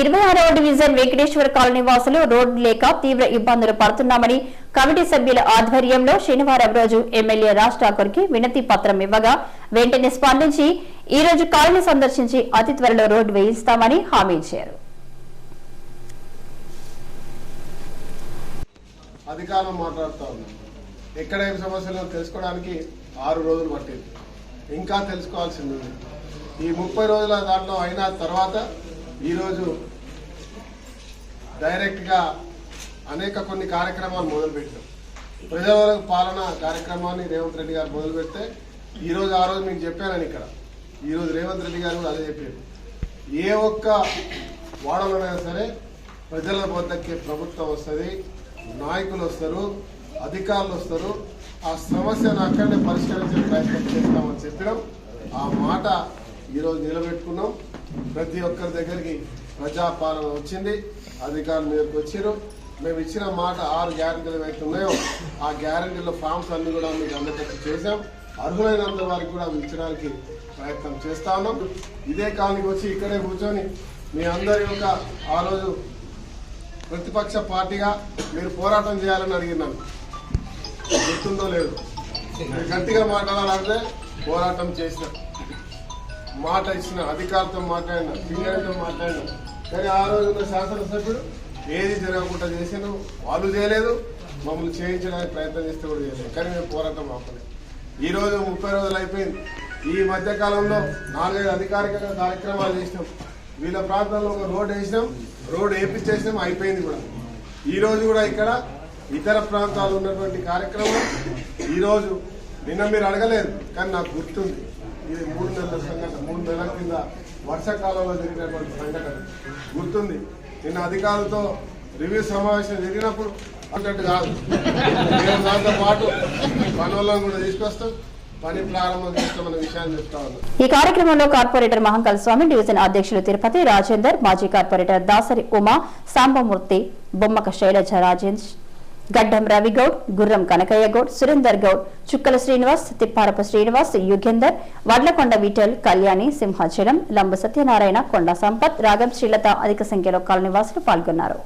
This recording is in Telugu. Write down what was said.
ఇరవై ఆరవ డివిజన్ వెంకటేశ్వర కాలనీ వాసులు రోడ్డు లేక తీవ్ర ఇబ్బందులు పడుతున్నామని కమిటీ సభ్యుల ఆధ్వర్యంలో శనివారం రోజు ఎమ్మెల్యే రాజ్ ఠాకూర్కి వినతి పత్రం ఇవ్వగా వెంటనే స్పందించి ఈ రోజు కాలనీ సందర్శించి అతి త్వరలో రోడ్డు వేయిస్తామని హామీ ఇచ్చారు. అధికారం మాట్లాడుతూ ఉన్నాం ఎక్కడ ఏం సమస్యలు తెలుసుకోవడానికి ఆరు రోజులు పట్టింది. ఇంకా తెలుసుకోవాల్సింది ఈ ముప్పై రోజుల దాంట్లో అయిన తర్వాత ఈరోజు డైరెక్ట్గా అనేక కొన్ని కార్యక్రమాలు మొదలుపెట్టాం. ప్రజల పాలన కార్యక్రమాన్ని రేవంత్ రెడ్డి గారు మొదలు పెడితే ఈరోజు ఆ రోజు మీకు చెప్పానని ఇక్కడ. ఈరోజు రేవంత్ రెడ్డి గారు కూడా అదే చెప్పారు. ఏ ఒక్క వాడలోనైనా సరే ప్రజల వద్దకే ప్రభుత్వం వస్తుంది నాయకులు వస్తారు అధికారులు వస్తారు. ఆ సమస్యను అక్కడనే పరిష్కరించే ప్రయత్నం చేస్తామని చెప్పడం ఆ మాట ఈరోజు నిలబెట్టుకున్నాం. ప్రతి ఒక్కరి దగ్గరికి ప్రజాపాలన వచ్చింది. అధికారులు మీదకి వచ్చారు మేము ఇచ్చిన మాట ఆరు గ్యారంటీలు ఏవైతే ఉన్నాయో ఆ గ్యారంటీల ఫామ్స్ అన్ని కూడా మీకు అందరికీ చేశాం. అర్హులైనంత వారికి కూడా ఇచ్చడానికి ప్రయత్నం చేస్తా ఉన్నాం. ఇదే కాలనీకి వచ్చి ఇక్కడే కూర్చొని మీ అందరి యొక్క ఆ రోజు ప్రతిపక్ష పార్టీగా మీరు పోరాటం చేయాలని అడిగినాను గుర్తుందో లేదు. గట్టిగా మాట్లాడాలంటే పోరాటం చేసినాం. మాట ఇచ్చిన అధికారులతో మాట్లాడిన సీనియర్తో మాట్లాడిన. కానీ ఆ రోజున శాసనసభ్యుడు ఏది జరగకుండా చేసాను వాళ్ళు చేయలేదు మమ్మల్ని చేయించడానికి ప్రయత్నం చేస్తే కూడా చేయలేదు. కానీ మేము పోరాటం ఆపలేదు. ఈ రోజు ముప్పై రోజులు అయిపోయింది. ఈ మధ్య కాలంలో నాలుగైదు అధికారికంగా కార్యక్రమాలు చేసినాం. వీళ్ళ ప్రాంతంలో ఒక రోడ్ వేసినాం. రోడ్ వేపించేసినాం అయిపోయింది కూడా. ఈ రోజు కూడా ఇక్కడ ఇతర ప్రాంతాలు ఉన్నటువంటి కార్యక్రమం. ఈరోజు నిన్న మీరు అడగలేదు కానీ నాకు గుర్తుంది. ఇది మూడు నెలల సంఘటన మూడు నెలల కింద వర్షాకాలంలో జరిగినటువంటి సంఘటన గుర్తుంది. నిన్న అధికారులతో రివ్యూ సమావేశం జరిగినప్పుడు అన్నట్టు కాదు. నేను దాంతో పాటు పనులను కూడా తీసుకొస్తాం. ఈ కార్యక్రమంలో కార్పొరేటర్ మహంకాళ స్వామి డివిజన్ అధ్యక్షులు తిరుపతి రాజేందర్ మాజీ కార్పొరేటర్ దాసరి ఉమా సాంబమూర్తి బొమ్మక శైలజ రాజేంద్ర గడ్డం రవిగౌడ్ గుర్రం కనకయ్య గౌడ్ సురేందర్ గౌడ్ చుక్కల శ్రీనివాస్ తిప్పారపు శ్రీనివాస్ యుగేందర్ వడ్లకొండ విఠల్ కళ్యాణి సింహాచలం లంబ సత్యనారాయణ కొండ సంపత్ రాగం శ్రీలత అధిక సంఖ్యలో కాలనివాసులు పాల్గొన్నారు.